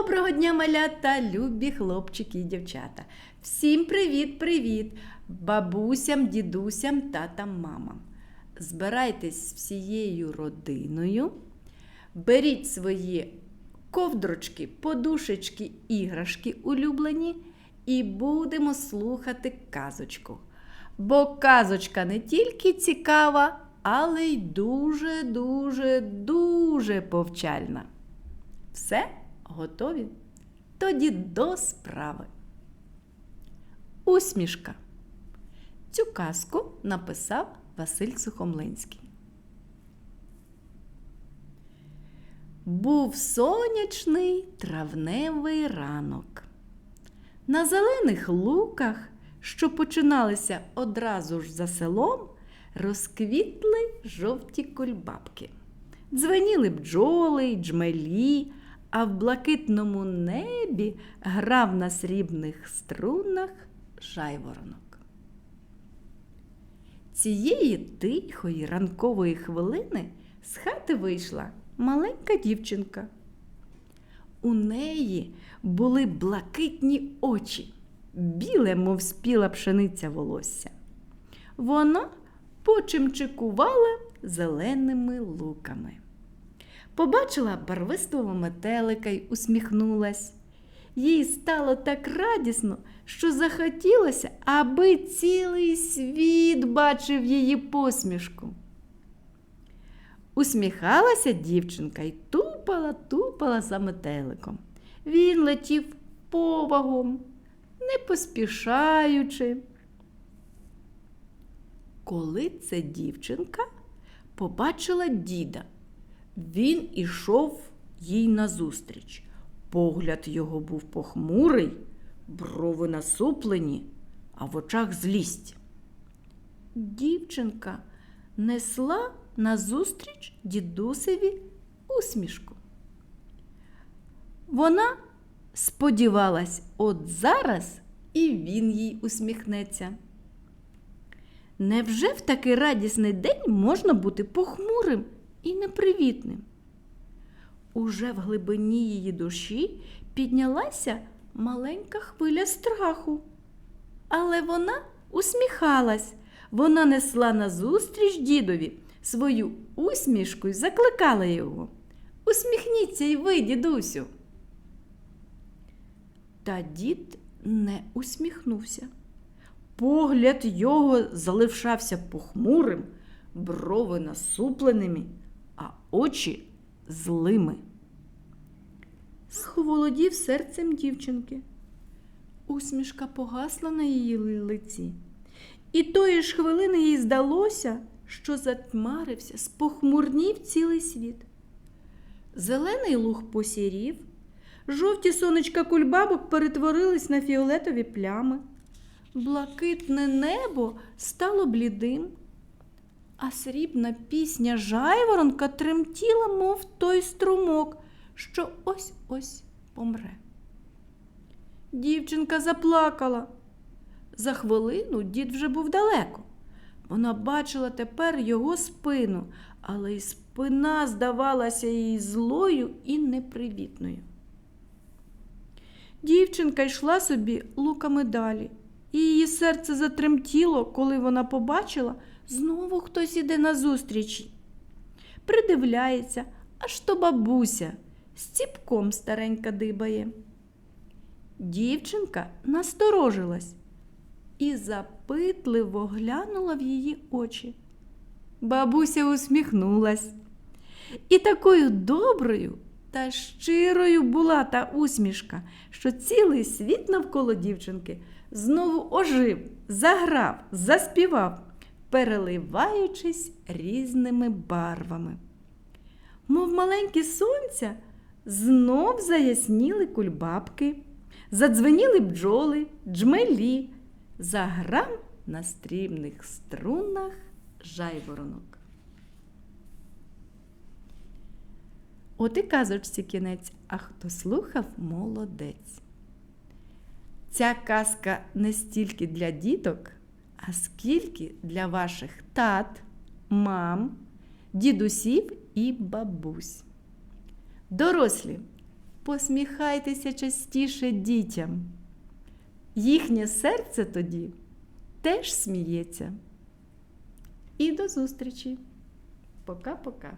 Доброго дня, малята, любі хлопчики і дівчата. Всім привіт-привіт! Бабусям, дідусям, татам, мамам. Збирайтесь всією родиною, беріть свої ковдрочки, подушечки, іграшки улюблені і будемо слухати казочку. Бо казочка не тільки цікава, але й дуже-дуже дуже повчальна. Все готові? Тоді до справи. Усмішка. Цю казку написав Василь Сухомлинський. Був сонячний травневий ранок. На зелених луках, що починалися одразу ж за селом, розквітли жовті кульбабки. Дзвеніли бджоли джмелі, а в блакитному небі грав на срібних струнах жайворонок. Цієї тихої ранкової хвилини з хати вийшла маленька дівчинка. У неї були блакитні очі, біле, мов спіла пшениця волосся. Вона почимчикувала зеленими луками. Побачила барвистого метелика й усміхнулась. Їй стало так радісно, що захотілося, аби цілий світ бачив її посмішку. Усміхалася дівчинка й тупала, тупала за метеликом. Він летів повагом, не поспішаючи. Коли ця дівчинка побачила діда, він ішов їй назустріч. Погляд його був похмурий, брови насуплені, а в очах злість. Дівчинка несла назустріч дідусеві усмішку. Вона сподівалась, от зараз і він їй усміхнеться. Невже в такий радісний день можна бути похмурим і непривітним? Уже в глибині її душі піднялася маленька хвиля страху. Але вона усміхалась, вона несла назустріч дідові свою усмішку й закликала його. Усміхніться й ви, дідусю. Та дід не усміхнувся. Погляд його залишався похмурим, брови насупленими, а очі злими. Сховолодів серцем дівчинки. Усмішка погасла на її лиці. І тої ж хвилини їй здалося, що затьмарився, спохмурнів цілий світ. Зелений луг посірів, жовті сонечка кульбабок перетворились на фіолетові плями. Блакитне небо стало блідим, а срібна пісня жайворонка тремтіла, мов той струмок, що ось ось помре. Дівчинка заплакала. За хвилину дід вже був далеко. Вона бачила тепер його спину, але й спина здавалася їй злою і непривітною. Дівчинка йшла собі луками далі, і її серце затремтіло, коли вона побачила, знову хтось іде назустріч. Придивляється, аж то бабуся з ціпком старенька дибає. Дівчинка насторожилась і запитливо глянула в її очі. Бабуся усміхнулась. І такою доброю та щирою була та усмішка, що цілий світ навколо дівчинки знову ожив, заграв, заспівав, переливаючись різними барвами. Мов маленькі сонця, знов заясніли кульбабки, задзвеніли бджоли, джмелі, заграв на стрімних струнах жайворонок. От і казочці кінець, а хто слухав молодець. Ця казка не стільки для діток, а скільки для ваших тат, мам, дідусів і бабусь? Дорослі, посміхайтеся частіше дітям. Їхнє серце тоді теж сміється. І до зустрічі. Пока-пока.